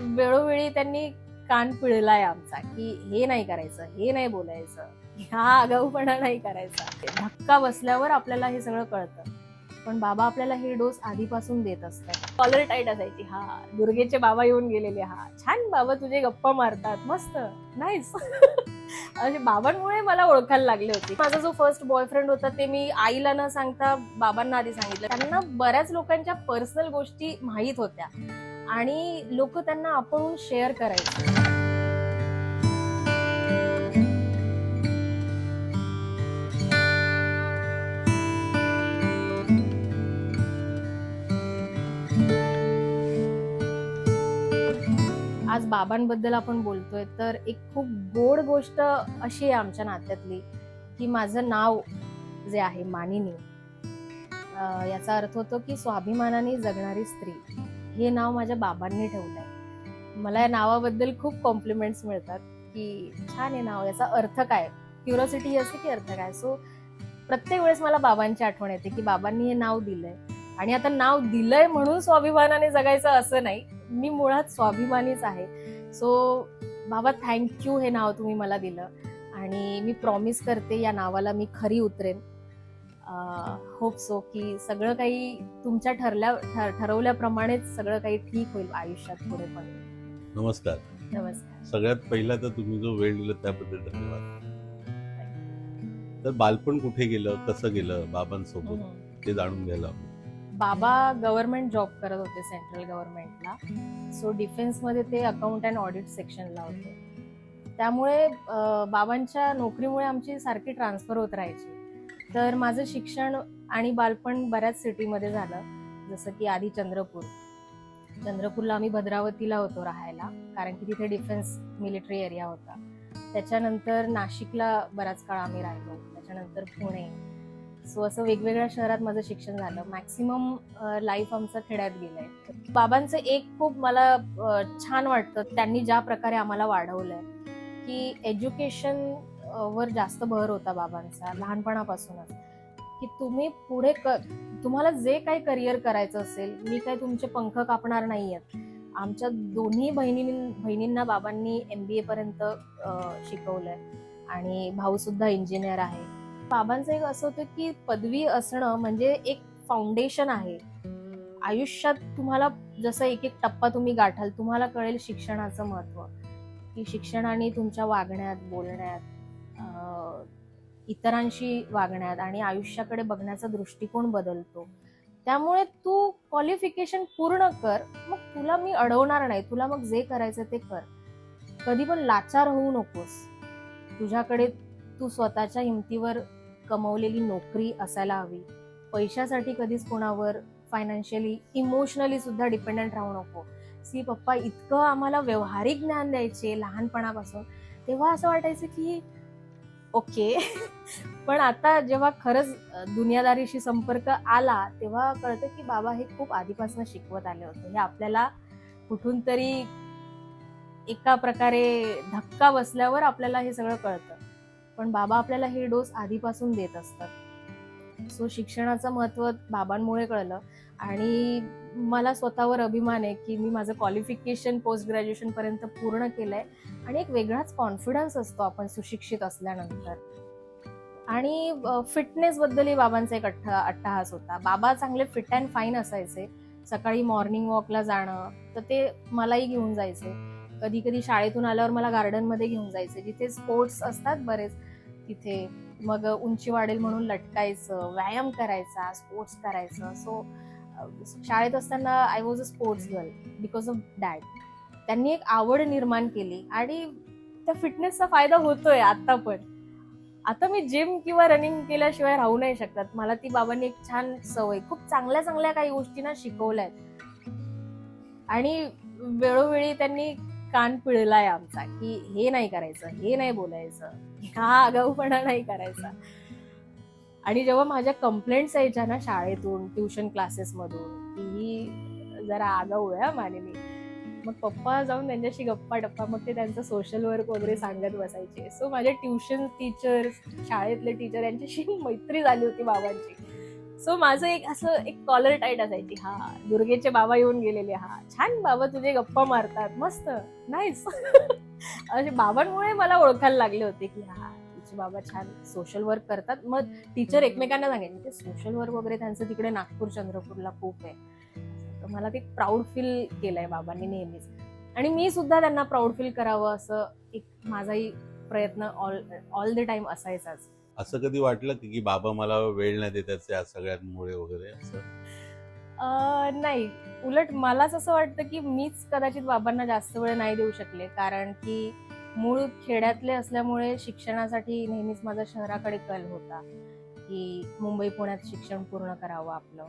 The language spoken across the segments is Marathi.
वेळोवेळी त्यांनी कान पिळलाय आमचा की हे नाही करायचं हे नाही बोलायचं हा आगाऊपणा नाही करायचा. धक्का बसल्यावर आपल्याला हे सगळं कळतं. पण बाबा आपल्याला हे डोस आधीपासून देत असतात. कॉलर टाईट असायची हा दुर्गेचे बाबा येऊन गेलेले हा छान बाबा तुझे गप्पा मारतात मस्त नाहीच असे बाबांमुळे मला ओळखायला लागले होते. माझा जो फर्स्ट बॉयफ्रेंड होता ते मी आईला न सांगता बाबांना आधी सांगितलं. त्यांना बऱ्याच लोकांच्या पर्सनल गोष्टी माहीत होत्या. आणि लोक त्यांना आपण शेअर करायचे. आज बाबांबद्दल आपण बोलतोय तर एक खूप गोड गोष्ट अशी आहे आमच्या नात्यातली की माझं नाव जे आहे मानिनी. याचा अर्थ होतो की स्वाभिमानाने जगणारी स्त्री. हे नाव माझ्या बाबांनी ठेवलंय. मला या नावाबद्दल खूप कॉम्प्लिमेंट्स मिळतात की छान आहे नाव याचा अर्थ काय? क्युरोसिटी ही असते की अर्थ काय? सो प्रत्येक वेळेस मला बाबांची आठवण येते की बाबांनी हे नाव दिलंय. आणि आता नाव दिलंय म्हणून स्वाभिमानाने जगायचं असं नाही. मी मुळात स्वाभिमानीच आहे. सो बाबा थँक्यू हे नाव तुम्ही मला दिलं. आणि मी प्रॉमिस करते या नावाला मी खरी उतरेन. होप सो की सगळं काही तुमच्या ठरल्या ठर- ठरवल्याप्रमाणेच सगळं काही ठीक होईल आयुष्यात पुढे पण नमस्कार. नमस्कार. सगळ्यात पहिला तर तुम्ही जो वेळ दिला त्याबद्दल धन्यवाद. तर बालपण कुठे गेलं कसं गेलं बाबांसोबत. ते जाणून घ्यायला. बाबा गव्हर्नमेंट जॉब करत होते सेंट्रल गव्हर्नमेंटला. सो डिफेन्समध्ये ते अकाउंट अँड ऑडिट सेक्शनला होते. त्यामुळे बाबांच्या नोकरीमुळे आमची सारखी ट्रान्सफर होत राहायची. तर माझं शिक्षण आणि बालपण बऱ्याच सिटीमध्ये झालं. जसं की आधी चंद्रपूर. चंद्रपूरला आम्ही भद्रावतीला होतो राहायला कारण की तिथे डिफेन्स मिलिटरी एरिया होता. त्याच्यानंतर नाशिकला बराच काळ आम्ही राहिलो. त्याच्यानंतर पुणे. सो असं वेगवेगळ्या शहरात माझं शिक्षण झालं. मॅक्सिमम लाईफ आमचं खेड्यात गेलंय. बाबांचं एक खूप मला छान वाटतं त्यांनी ज्या प्रकारे आम्हाला वाढवलंय की एज्युकेशन वर जास्त भर होता बाबांचा लहानपणापासूनच. की तुम्ही पुढे क तुम्हाला जे काही करिअर करायचं असेल मी काय तुमचे पंख कापणार नाही आहेत आमच्या दोन्ही बहिणी बहिणींना बाबांनी एम बी एपर्यंत पर्यंत शिकवलंय. आणि भाऊसुद्धा इंजिनियर आहे. बाबांचं एक असं होतं की पदवी असणं म्हणजे एक फाउंडेशन आहे. आयुष्यात तुम्हाला जसं एक एक टप्पा तुम्ही गाठाल तुम्हाला कळेल शिक्षणाचं महत्त्व. की शिक्षणाने तुमच्या वागण्यात बोलण्यात इतरांशी वागण्यात आणि आयुष्याकडे बघण्याचा दृष्टिकोन बदलतो. त्यामुळे तू क्वालिफिकेशन पूर्ण कर. मग तुला मी अडवणार नाही. तुला मग जे करायचं ते कर. कधी पण लाचार होऊ नकोस. तुझ्याकडे तू स्वतःच्या हिमतीवर कमवलेली नोकरी असायला हवी. पैशासाठी कधीच कोणावर फायनान्शियली इमोशनली सुद्धा डिपेंडंट राहू नको. सी पप्पा इतकं आम्हाला व्यवहारिक ज्ञान द्यायचे लहानपणापासून. तेव्हा असं वाटायचं की ओके. पण आता जेव्हा खरंच दुनियादारीशी संपर्क आला तेव्हा कळतं की बाबा हे खूप आधीपासून शिकवत आले होते. हे आपल्याला कुठून तरी एका प्रकारे धक्का बसल्यावर आपल्याला हे सगळं कळतं. पण बाबा आपल्याला हे डोस आधीपासून देत असतात. सो शिक्षणाचं महत्त्व बाबांमुळे कळलं. आणि मला स्वतःवर अभिमान आहे की मी माझं क्वालिफिकेशन पोस्ट ग्रॅज्युएशन पर्यंत पूर्ण केलंय आणि एक वेगळाच कॉन्फिडन्स असतो आपण सुशिक्षित असल्यानंतर. आणि फिटनेस बद्दलही बाबांचा एक अट्टा अट्टहास होता. बाबा चांगले फिट अँड फाईन असायचे. सकाळी मॉर्निंग वॉकला जाणं तर ते मलाही घेऊन जायचे. कधी कधी शाळेतून आल्यावर मला गार्डनमध्ये घेऊन जायचे. जिथे स्पोर्ट्स असतात बरेच तिथे मग उंची वाढेल म्हणून लटकायचं व्यायाम करायचा स्पोर्ट्स करायचं. सो शाळेत असताना I was a sports girl because of dad त्यांनी एक आवड निर्माण केली आणि त्या फिटनेसचा फायदा होतोय आता पण. आता मी जिम किंवा रनिंग केल्याशिवाय राहू नाही शकत. मला ती बाबांनी एक छान सवय खूप चांगल्या चांगल्या काही गोष्टी ना शिकवल्यात. आणि वेळोवेळी त्यांनी कान पिळलाय आमचा की हे नाही करायचं हे नाही बोलायचं हा आगाऊपणा नाही करायचा. आणि जेव्हा माझ्या कंप्लेंट्स यायच्या ना शाळेतून ट्युशन क्लासेसमधून की ही जरा आगाऊ आहे मानिनी. मग पप्पा जाऊन त्यांच्याशी गप्पा टप्पा मग ते त्यांचं सोशल वर्क वगैरे सांगत बसायचे. सो माझे ट्युशन टीचर शाळेतले टीचर यांच्याशी मैत्री झाली होती बाबांची. सो माझं एक असं एक कॉलर टाईट असायची. हा दुर्गेचे बाबा येऊन गेलेले. हा छान बाबा तुझे गप्पा मारतात. मस्त. नाही असे बाबांमुळे मला ओळखायला लागले होते की हा तिचे बाबा छान सोशल वर्क करतात. मग टीचर एकमेकांना सांगायचे ते सोशल वर्क वगैरे त्यांचं तिकडे नागपूर चंद्रपूरला खूप आहे. तर मला ते प्राऊड फील केलंय बाबांनी नेहमीच. आणि मी सुद्धा त्यांना प्राऊड फील करावं असं एक माझाही प्रयत्न ऑल ऑल द टाइम असायचाच. असं कधी वाटलं की बाबा मला वेळ नाही देतात या सगळ्यांमुळे वगैरे असं? नाही. उलट मलाच असं वाटतं की मीच कदाचित बाबांना जास्त वेळ नाही देऊ शकले. कारण की मूळ खेड्यातले असल्यामुळे शिक्षणासाठी नेहमीच माझा शहराकडे कल होता की मुंबई पुण्यात शिक्षण पूर्ण करावं आपलं.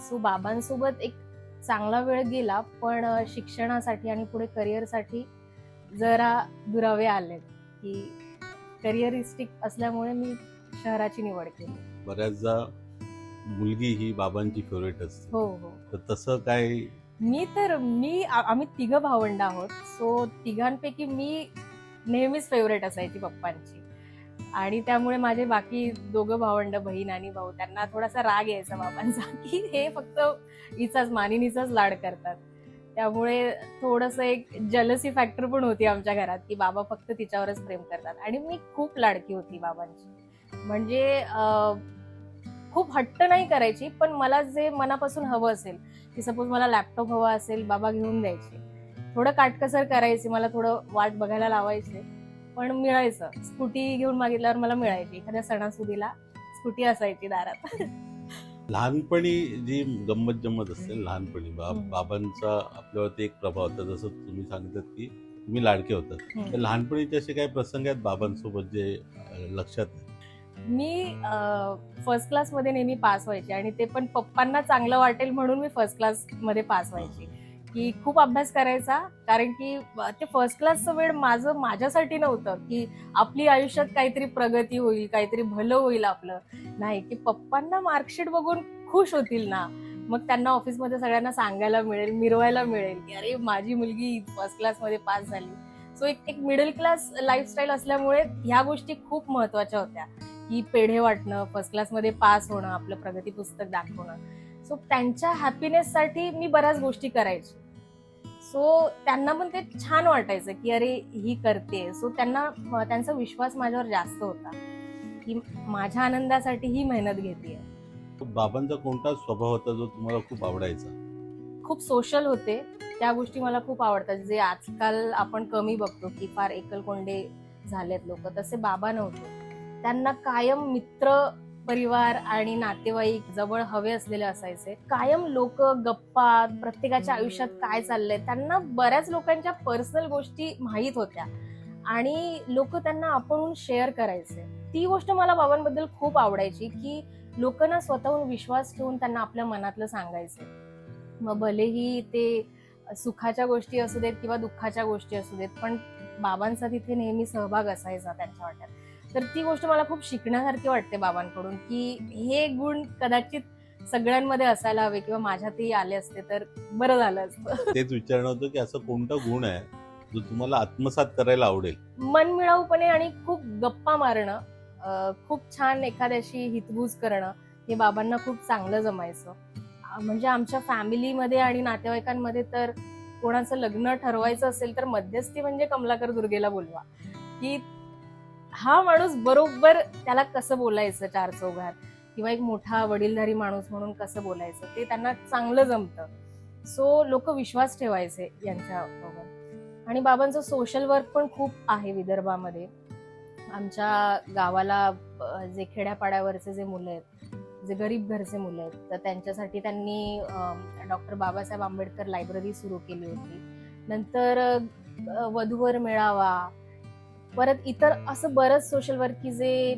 सो बाबांसोबत एक चांगला वेळ गेला पण शिक्षणासाठी आणि पुढे करिअरसाठी जरा दुरावे आले की करिअरिस्टिक असल्यामुळे मी शहराची निवड केली. बऱ्याचदा मुलगी ही बाबांची फेवरेट असते. हो हो. तर तसं काय मी तर मी आम्ही तिघं भावंड आहोत. सो तिघांपैकी मी नेहमीच फेवरेट असायची पप्पांची. आणि त्यामुळे माझे बाकी दोघं भावंड बहीण आणि भाऊ त्यांना थोडासा राग यायचा बाबांचा की हे फक्त हिचाच मानिनीचाच लाड करतात. त्यामुळे थोडस एक जलसी फॅक्टर पण होती आमच्या घरात की बाबा फक्त तिच्यावरच प्रेम करतात. आणि मी खूप लाडकी होती बाबांची. म्हणजे खूप हट्ट नाही करायची पण मला जे मनापासून हवं असेल की सपोज मला लॅपटॉप हवा असेल बाबा घेऊन द्यायचे थोडं काटकसर करायची मला थोडं वाट बघायला लावायचे पण मिळायचं स्कूटी घेऊन मागितल्यावर मला मिळायची एखाद्या सणासुदीला स्कूटी असायची दारात लहानपणी जी गंमत जम्मत असते लहानपणी. बाबांचा आपल्यावरती एक प्रभाव होता जसं तुम्ही सांगितलं की तुम्ही लाडके होतात. तर लहानपणीचे असे काही प्रसंग आहेत बाबांसोबत जे लक्षात? मी फर्स्ट क्लासमध्ये नेहमी पास व्हायचे आणि ते पण पप्पांना चांगलं वाटेल म्हणून मी फर्स्ट क्लासमध्ये पास व्हायची. की खूप अभ्यास करायचा कारण की ते फर्स्ट क्लासचं वेळ माझं माझ्यासाठी नव्हतं की आपली आयुष्यात काहीतरी प्रगती होईल काहीतरी भलं होईल आपलं. नाही की पप्पांना मार्कशीट बघून खुश होतील ना. मग त्यांना ऑफिसमध्ये सगळ्यांना सांगायला मिळेल मिरवायला मिळेल की अरे माझी मुलगी फर्स्ट क्लासमध्ये पास झाली. सो एक एक मिडल क्लास लाईफस्टाईल असल्यामुळे ह्या गोष्टी खूप महत्त्वाच्या होत्या. की पेढे वाटणं फर्स्ट क्लासमध्ये पास होणं आपलं प्रगती पुस्तक दाखवणं. सो त्यांच्या हॅपीनेससाठी मी बऱ्याच गोष्टी करायची. सो त्यांना पण ते छान वाटायचं की अरे ही करते. सो त्यांना त्यांचा विश्वास माझ्यावर जास्त होता की माझ्या आनंदासाठी ही मेहनत घेते. बाबांचा कोणता स्वभाव होता जो तुम्हाला खूप आवडायचा? खूप सोशल होते. त्या गोष्टी मला खूप आवडतात. जे आजकाल आपण कमी बघतो की फार एकलकोंडे झालेत लोक. तसे बाबा नव्हते. त्यांना कायम मित्र परिवार आणि नातेवाईक जवळ हवे असलेले असायचे. कायम लोक गप्पा प्रत्येकाच्या आयुष्यात काय चाललंय त्यांना बऱ्याच लोकांच्या पर्सनल गोष्टी माहीत होत्या. आणि लोक त्यांना आपण शेअर करायचे. ती गोष्ट मला बाबांबद्दल खूप आवडायची की लोकांना स्वतःहून विश्वास ठेवून त्यांना आपल्या मनातलं सांगायचे. मग भलेही ते सुखाच्या गोष्टी असू देत किंवा दुःखाच्या गोष्टी असू देत पण बाबांचा तिथे नेहमी सहभाग असायचा त्यांच्या वाट्यात. तर ती गोष्ट मला खूप शिकण्यासारखी वाटते बाबांकडून की हे गुण कदाचित सगळ्यांमध्ये असायला हवे किंवा माझ्यातही आले असते तर बरं झालं असतं. तेच विचारणं होतं की असं कोणता गुण आहे जो तुम्हाला आत्मसात करायला आवडेल? मनमिळाऊपणे आणि खूप गप्पा मारणं खूप छान एखाद्याशी हितगुज करणं हे बाबांना खूप चांगलं जमायचं. म्हणजे आमच्या फॅमिलीमध्ये आणि नातेवाईकांमध्ये तर कोणाचं लग्न ठरवायचं असेल तर मध्यस्थी म्हणजे कमलाकर दुर्गेला बोलवा. की हा माणूस बरोबर त्याला कसं बोलायचं चार चौघात? किंवा एक मोठा वडीलधारी माणूस म्हणून कसं बोलायचं? ते त्यांना चांगलं जमतं. सो लोक विश्वास ठेवायचे यांच्याबरोबर आणि बाबांचं सोशल वर्क पण खूप आहे विदर्भामध्ये. आमच्या गावाला जे खेड्यापाड्यावरचे जे मुलं आहेत जे गरीब घरचे मुलं आहेत तर त्यांच्यासाठी त्यांनी डॉक्टर बाबासाहेब आंबेडकर लायब्ररी सुरू केली होती. नंतर वधूवर मेळावा परत इतर असं बरंच सोशल वर्क की जे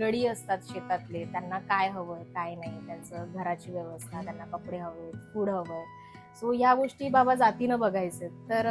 गडी असतात शेतातले त्यांना काय हवंय काय नाही त्यांचं घराची व्यवस्था त्यांना कपडे हवे फूड हवंय. सो या गोष्टी बाबा जातीनं बघायचे. तर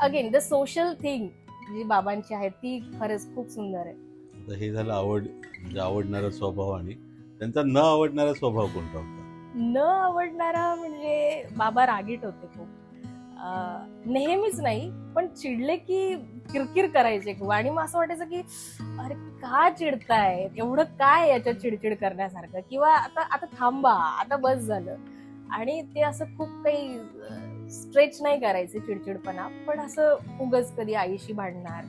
अगेन द सोशल थिंग जी बाबांची आहे ती खरंच खूप सुंदर आहे. हे झालं आवड म्हणजे आवडणारा स्वभाव आणि त्यांचा न आवडणारा स्वभाव कोणता होता? न आवडणारा म्हणजे बाबा रागीट होते खूप. नेहमीच नाही पण चिडले की किरकिर करायचे खूप. आणि मग असं वाटायचं की अरे का चिडताय? एवढं काय याच्यात चिडचिड करण्यासारखं? किंवा आता आता थांबा आता बस झालं. आणि ते असं खूप काही स्ट्रेच नाही करायचे चिडचिडपणा. पण असं उगच कधी आईशी भांडणार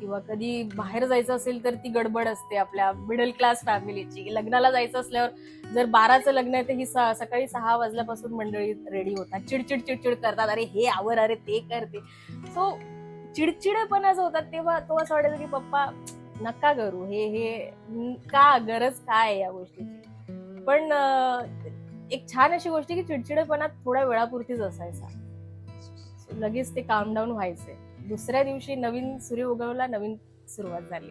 किंवा कधी बाहेर जायचं असेल तर ती गडबड असते आपल्या मिडल क्लास फॅमिलीची लग्नाला जायचं असल्यावर जर बाराचं लग्न आहे तर ही स- सकाळी सहा वाजल्यापासून मंडळी रेडी होतात. चिडचिड चिडचिड करतात. अरे हे आवर अरे ते करते. सो चिडचिडेपणा जो होता तेव्हा तो असं वाटायचं की पप्पा नका करू. हे हे का गरज काय आहे या गोष्टीची? पण एक छान अशी गोष्ट की चिडचिडेपणा थोड्या वेळापुरतीच असायचा. लगेच ते काम डाऊन व्हायचे. दुसऱ्या दिवशी नवीन सूर्य उगवला नवीन सुरुवात झाली.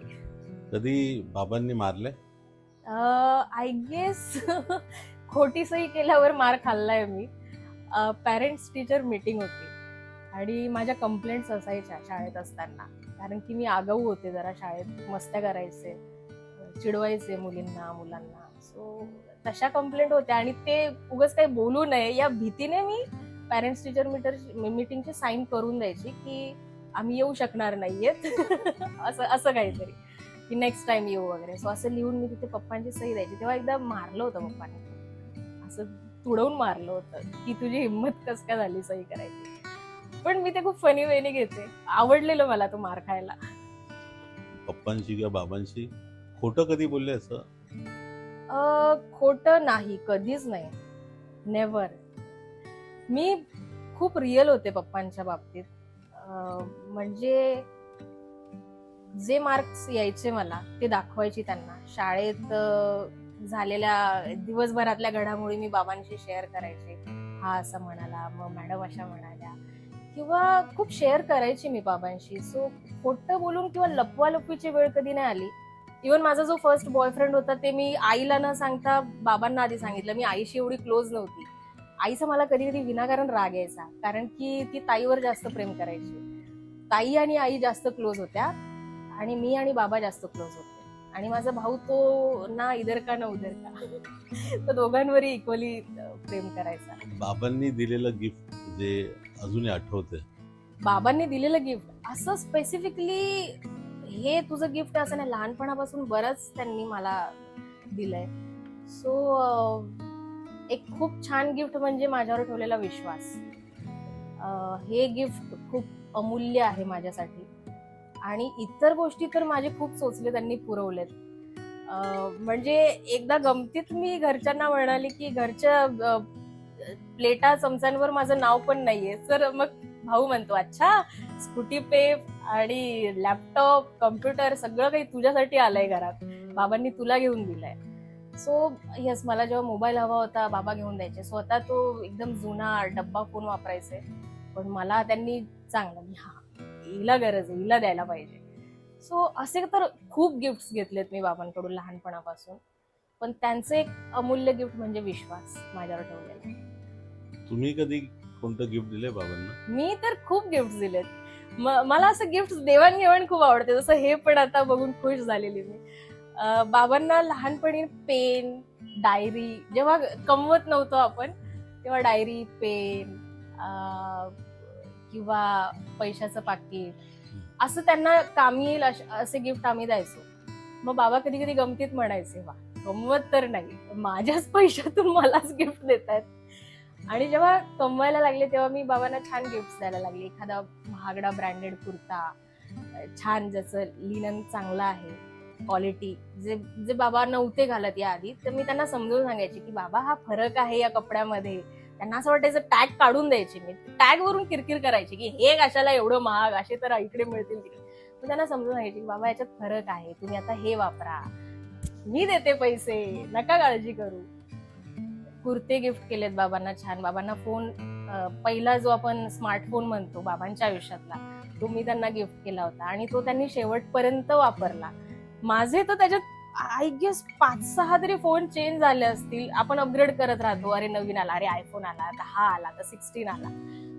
कधी बाबांनी मारले? आय गेस खोटी सही केल्यावर मार खाल्लाय मी. पॅरेंट्स टीचर मीटिंग होती. आणि माझ्या कंप्लेंट्स असायच्या शाळेत असताना. कारण की मी आगाऊ होते जरा शाळेत मस्त्या करायचे चिडवायचे मुलींना मुलांना. सो तशा कंप्लेंट होत्या आणि ते उगाच काही बोलू नये. या भीतीने मी पॅरेंट्स टीचर मीटर मीटिंगची साईन करून द्यायची की आम्ही येऊ शकणार नाहीयेत. असं असं काहीतरी. की नेक्स्ट टाइम येऊ वगैरे. सो असं लिहून मी तिथे पप्पांची सही द्यायची. तेव्हा एकदा मारलं होतं पप्पांनी. असं तुडवून मारलं होतं की तुझी हिंमत कस काय झाली सही करायची? पण मी ते खूप फनी वेनी घेते. आवडलेलं मला तो मार खायला. पप्पांशी किंवा बाबांशी खोटं कधी बोलले असं? खोट नाही कधीच नाही. नेवर मी खूप रिअल होते पप्पांच्या बाबतीत. म्हणजे जे मार्क्स यायचे मला ते दाखवायची त्यांना. शाळेत झालेल्या दिवसभरातल्या घडामोडी मी बाबांशी शेअर करायचे. हा असं म्हणाला मग मॅडम अशा म्हणाल्या किंवा खूप शेअर करायची मी बाबांशी. सो खोटं बोलून किंवा लपवालपवीची वेळ कधी नाही आली. इवन माझा जो फर्स्ट बॉयफ्रेंड होता ते मी आईला न सांगता बाबांना आधी सांगितलं. मी आईशी एवढी क्लोज नव्हती. आईचा मला कधी कधी विनाकारण राग यायचा. कारण की ती ताईवर जास्त प्रेम करायची. ताई आणि आई जास्त क्लोज होत्या. आणि मी आणि बाबा जास्त क्लोज होते. आणि माझा भाऊ तो ना इधर का ना उधर का. तो दोघांवरही इक्वली प्रेम करायचा. बाबांनी दिलेलं गिफ्ट जे अजूनही आठवते बाबांनी दिलेलं गिफ्ट असं स्पेसिफिकली हे तुझं गिफ्ट असं नाही लहानपणापासून बरंच त्यांनी मला दिलंय. सो एक खूप छान गिफ्ट म्हणजे माझ्यावर ठेवलेला विश्वास. हे गिफ्ट खूप अमूल्य आहे माझ्यासाठी. आणि इतर गोष्टी तर माझे खूप सोचले त्यांनी पुरवलेत. म्हणजे एकदा गमतीत मी घरच्यांना म्हणाले की घरच्या प्लेटा चमच्यांवर माझं नाव पण नाहीये. तर मग भाऊ म्हणतो अच्छा स्कूटी पे आणि लॅपटॉप कम्प्युटर सगळं काही तुझ्यासाठी आलंय घरात. बाबांनी तुला घेऊन दिलाय. सो येस मला जेव्हा मोबाईल हवा होता बाबा घेऊन द्यायचे. स्वतः तो एकदम जुना डब्बा फोन वापरायचे. पण मला त्यांनी चांगलं की हा हिला गरज आहे हिला द्यायला पाहिजे. सो असे तर खूप गिफ्ट्स घेतलेत मी बाबांकडून लहानपणापासून. पण त्यांचं एक अमूल्य गिफ्ट म्हणजे विश्वास माझ्यावर ठेवलेला तुम्ही कधी कोणतं गिफ्ट दिले बाबांना? मी तर खूप गिफ्ट दिलेत. म- मला असं गिफ्ट देवाणघेवाण खूप आवडते. जसं हे पण आता बघून खुश झालेली मी. अं, बाबांना लहानपणी पेन डायरी जेव्हा कमवत नव्हतो आपण तेव्हा डायरी पेन किंवा पैशाचं पाकिट असं त्यांना कामी येईल अश- असे गिफ्ट आम्ही द्यायचो. मग बाबा कधी कधी गमतीत म्हणायचे वा कमवत तर नाही माझ्याच पैशातून मलाच गिफ्ट देत आहेत आणि जेव्हा कमवायला लागले तेव्हा मी बाबांना छान गिफ्ट द्यायला लागले. एखादा महागडा ब्रँडेड कुर्ता छान ज्याचं लिनन चांगलं आहे क्वालिटी जे जे बाबा नव्हते घालत या आधी तर मी त्यांना समजून सांगायचे की बाबा हा फरक आहे या कपड्यामध्ये. त्यांना असं वाटायचं टॅग काढून द्यायची मी. टॅग वरून किरकिर करायची की हे कशाला एवढं महाग? असे तर इकडे मिळतील तिकडे. मग त्यांना समजून सांगायची की बाबा याच्यात फरक आहे. तुम्ही आता हे वापरा. मी देते पैसे. नका काळजी करू. कुर्ते गिफ्ट केलेत बाबांना छान. बाबांना फोन पहिला जो आपण स्मार्टफोन म्हणतो बाबांच्या आयुष्यातला तो मी त्यांना गिफ्ट केला होता आणि तो त्यांनी शेवटपर्यंत वापरला. माझे तर त्याच्यात आय गेस पाच सहा तरी फोन चेंज झाले असतील. आपण अपग्रेड करत राहतो. अरे नवीन आला. अरे आयफोन आला. आता हा आला. आता सिक्स्टीन आला.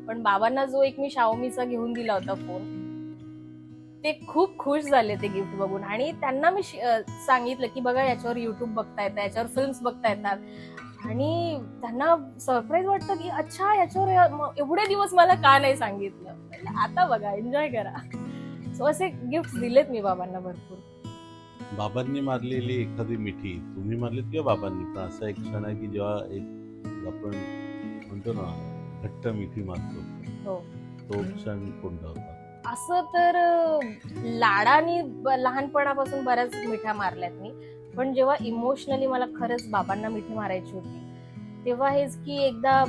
पण बाबांना जो एक मी शाओमीचा घेऊन दिला होता फोन ते खूप खुश झाले ते गिफ्ट बघून. आणि त्यांना मी सांगितलं की बघा याच्यावर युट्यूब बघता येतं याच्यावर फिल्म्स बघता येतात आणि त्यांना सरप्राईज वाटतं की अच्छा याच्यावर एवढे दिवस मला का नाही सांगितलं? आता बघा एन्जॉय करा. सो असे गिफ्ट दिलेत मी बाबांना भरपूर. बाबांनी मारलेली एखादी मिठी तुम्ही मारलीत किंवा बाबांनी? पण असा एक क्षण आहे की जेव्हा एक आपण म्हणतो ना घट्ट मिठी मारतो हो. तो क्षण कोणता होता. असं तर लाडानी लहानपणापासून बऱ्याच मिठ्या मारल्यात मी. पण जेव्हा इमोशनली मला खरंच बाबांना मिठी मारायची होती तेव्हा हेच की एकदा